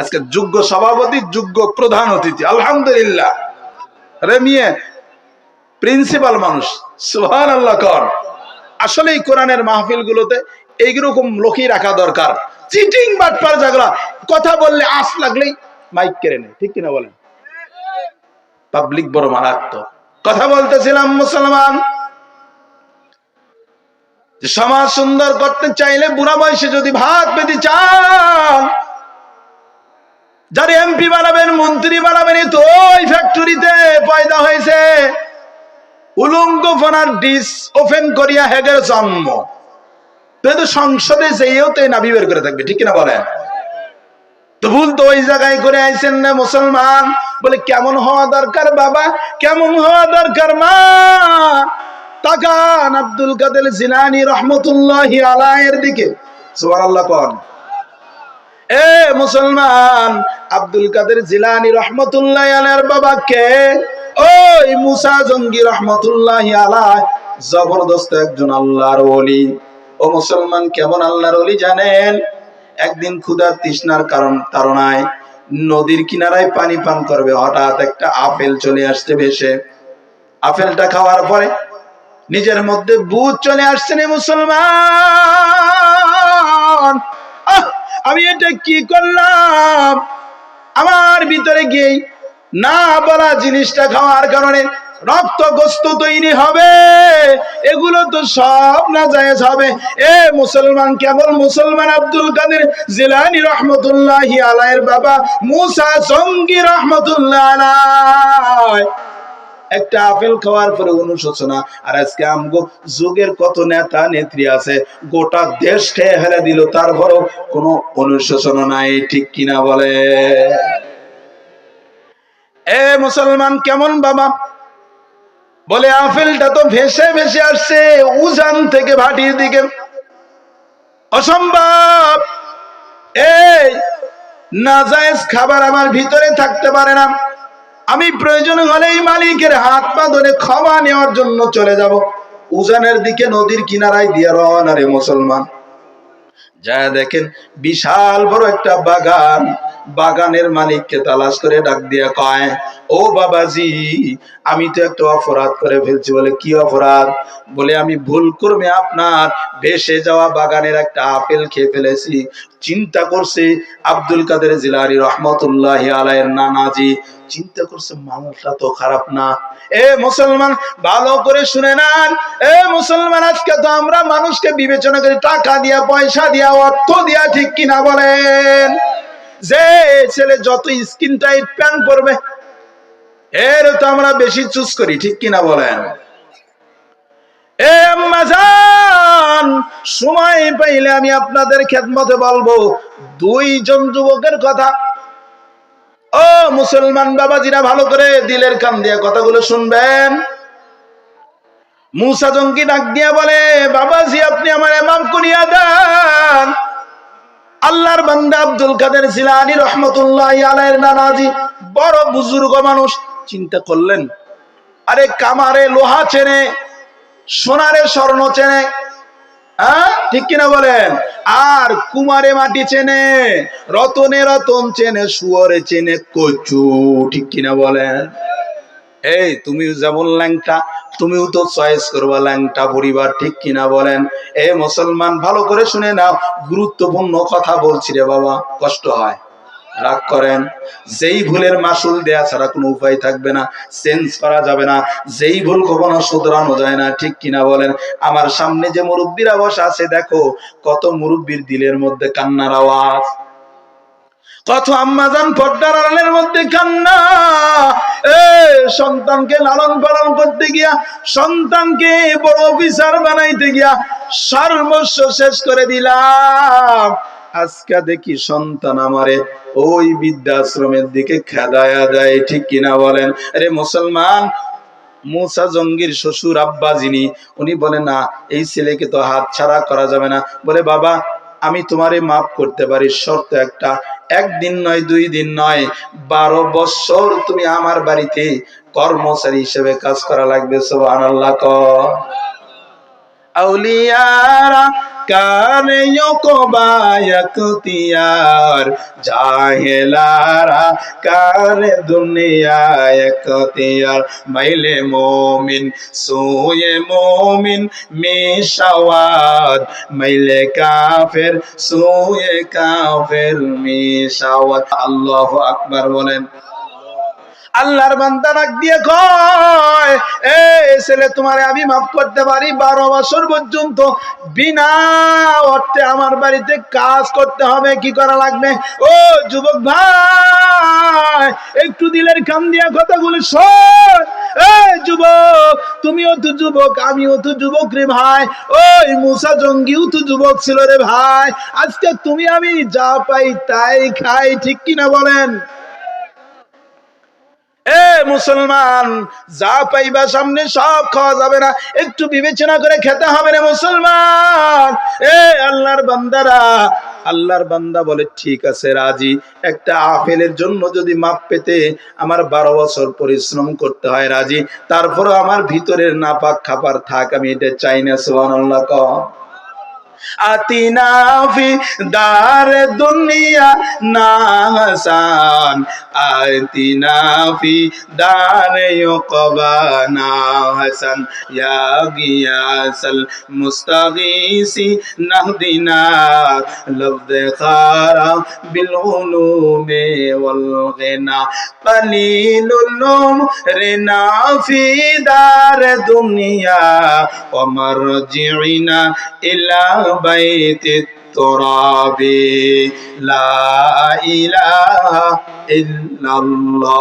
আজকে যোগ্য সভাপতি, যোগ্য প্রধান অতিথি। আলহামদুলিল্লাহ। রে মিয়ে প্রিন্সিপাল মানুষ। সুহান আল্লাহ কর। আসলে এই কোরআনের মাহফিল গুলোতে এইরকম লোকই রাখা দরকার। চিটিং, বাটপার জাগলা কথা বললে আস লাগলেই মাইক কেড়ে নেয়। ঠিক কিনা বলেন? পাবলিক বড় মারাত্মক। কথা বলতেছিলাম মুসলমান। সমাজ সুন্দর করতে চাইলে বুড়া বয়সে যদি ভাত পেতে চান যারা এমপি বানাবেন, মন্ত্রী বানাবেন, এই তো ওই ফ্যাক্টরিতে পয়দা হয়েছে। উলঙ্গ ফোনার ডিস ওপেন করিয়া হেগের জন্ম। কিন্তু সংসদে যেয়েও তো এই নাভি বের করে থাকবে, ঠিক কিনা বলেন? তো ভুল তো ওই জায়গায় করে আইছেন না মুসলমান। বলে, কেমন হওয়া দরকার বাবা? কেমন হওয়া দরকার মা? তাকান আব্দুল কাদের জিলানি রহমতুল্লাহি আলাইয়ের দিকে। সুবহানাল্লাহ কোন। এ মুসলমান আব্দুল কাদের জিলানি রহমতুল্লাহ আলাইয়ের বাবা কে ওই মুসা জঙ্গি রহমতুল্লাহ আলাই জবরদস্ত একজন আল্লাহর ওলি। ও মুসলমান কেমন আল্লাহর ওলি জানেন? একদিন ক্ষুধার তৃষ্ণার কারণ তারণায় নদীর কিনারায় পানি পান করবে হঠাৎ একটা আপেল চলে আসছে ভেসে। আপেলটা খাওয়ার পরে নিজের মধ্যে বুধ চলে আসছে মুসলমান। আহ, আমি এটা কি করলাম? আমার ভিতরে গিয়ে না বলা জিনিসটা খাওয়ার কারণে রক্ত গোস্ত তৈরি হবে। এগুলো তো সব না যায় হবে। এ মুসলমান, কেবল মুসলমান আব্দুল কাদের জিলানি রহমতুল্লাহ আলাইয়ের বাবা, মুসা সঙ্গী রহমতুল্লাহ একটা আপেল খাওয়ার পরে অনুশোচনা, আর আজকে আমগো যুগের কত নেতা নেত্রী আছে, গোটা দেশ খেয়ে ফেলে দিল, তারপরও কোনো অনুশোচনা নাই, ঠিক কিনা বলে? এ মুসলমান, কেমন বাবা? বলে, আপেলটা তো ভেসে ভেসে আসছে, উজান থেকে ভাটির দিকে। অসম্ভব! এই নাজায়েজ খাবার আমার ভিতরে থাকতে পারে না। আমি প্রয়োজন হলেই মালিকের হাত পা ধরে ক্ষমা নেওয়ার জন্য চলে যাব। উজানের দিকে নদীর কিনারায় দিয়ে রওনা রে মুসলমান। যা দেখেন বিশাল বড় একটা বাগান। বাগানের মালিককে তালাশ করে ডাক দিয়ে কয় ও বাবাজি, আমি তো একটা অপরাধ করে ফেলছি বলে কি অপরাধ? বলে আমি ভুল করবে আপনার ভেসে যাওয়া বাগানের একটা আপেল খেয়ে ফেলেছি। চিন্তা করছে আব্দুল কাদের জিলারি রহমতুল্লাহ আলাইয়ের নানাজি। চিন্তা করছে মামলাটা তো খারাপ না। এ মুসলমান, ভালো করে শুনে নেন। এ মুসলমান, আজকে তো আমরা মানুষকে বিবেচনা করি টাকা দিয়া, পয়সা দিয়া, অর্থ দিয়া ঠিক কিনা বলেন? যে ছেলে যত স্কিন টাইট প্যান্ট পরবে এর তো আমরা বেশি চুজ করি, ঠিক কিনা বলেন? সময় পাইলে আমি আপনাদের খেদমতে বলব, দুইজন যুবকের কথা। ও মুসলমান বাবাজিরা, ভালো করে দিলের কান দিয়ে কথাগুলো শুনবেন। মুসা ডাক দিয়া বলে, বাবাজি, আপনি আমার এমাম করিয়া দেন। আল্লাহর বান্দা আব্দুল কাদের জিলানি রহমতুল্লাহ আলাইহির নানাজি, বড় বুজুর্গ মানুষ। চিন্তা করলেন, আরে কামারে লোহা চেনে, সোনারে স্বর্ণ চেনে হ্যাঁ? ঠিক কিনা বলেন? আর কুমারে মাটি চেনে, রতনে রতন চেনে, শুয়রে চেনে কচু, ঠিক কিনা বলেন? এই, তুমিও যেমন ল্যাংটা, তুমিও তো চয়েস করবা ল্যাংটা পরিবার, ঠিক কিনা বলেন? এ মুসলমান, ভালো করে শুনে নাও, গুরুত্বপূর্ণ কথা বলছি রে বাবা, কষ্ট হয়। রাগ করেন। যেই ভুলের মাসুল দেয়া ছাড়া কোনো উপায় থাকবে না চেঞ্জ করা যাবে না। যেই ভুল কখনো শুধরানো যায় না। ঠিক কিনা বলেন, আমার সামনে যে মুরব্বীরা বসা আছে, দেখো, কত মুরব্বীর দিলের মধ্যে কান্নার আওয়াজ। কত আম্মাজান পর্দার আড়ালের মধ্যে কান্না। এ, সন্তানকে লালন পালন করতে গিয়া, সন্তানকে বড় অফিসার বানাইতে গিয়া, সর্বস্ব শেষ করে দিলাম। আজকে দেখি সন্তান আমারে ওই বৃদ্ধাশ্রমের দিকে খেদায়া দেয়, ঠিক কিনা বলেন? আরে মুসলমান, মুসা জঙ্গির শ্বশুর আব্বা যিনি, উনি বলে, না, এই ছেলেকে তো হাত ছাড়া করা যাবে না। বলে, বাবা, আমি তোমারে মাফ করতে পারি, শর্ত একটা, একদিন নয়, দুই দিন নয়, বারো বছর তুমি আমার বাড়িতে কর্মচারী হিসেবে কাজ করা লাগবে সোহান আল্লাহ আউলিয়ারা কানে কবায়কতিয়ার জাহেলারা একতিয়ার মাইলে মোমিন, সোয়ে মোমিন, মিশাওয়াত। মাইলে কাফের, সোয়ে কাফের, মিশাওয়াত। আল্লাহু আকবার বলেন। আল্লাহর বান্দা ডাক দিয়ে কয়, এ ছেলে, তোমারে আমি মাফ করতে পারি, বারো বছর পর্যন্ত বিনা অর্থে আমার বাড়িতে কাজ করতে হবে, কি করা লাগবে? ও যুবক ভাই, একটু দিলের কাম দিয়া কথাগুলো শোন। এই যুবক, তুমিও তো যুবক, আমিও তো যুবক রে ভাই। ওই মুসা জঙ্গিও তো যুবক ছিল রে ভাই। আজকে তুমি আমি যা পাই তাই খাই, ঠিক কিনা বলেন? এ মুসলমান, যা পাইবা সামনে সব খাওয়া যাবে না। একটু বিবেচনা করে খেতে হবে রে মুসলমান। এ আল্লাহর বান্দারা, আল্লাহর বান্দা বলে, ঠিক আছে, রাজি। একটা আপেলের জন্য যদি মাপ পেতে আমার বারো বছর পরিশ্রম করতে হয়, রাজি। তারপরে আমার ভিতরের নাপাক খাবার থাক, আমি এটা চাই না সোহান আল্লাহ آتنا في دار دنیا ناسان آتنا في دار یقبا ناسان یا غیاس المستغیسی نهدنا لفظ خارا بالعلوم والغنا قلیل العمرنا في دار دنیا ومرجعنا الى بيت التراب لا إله إلا الله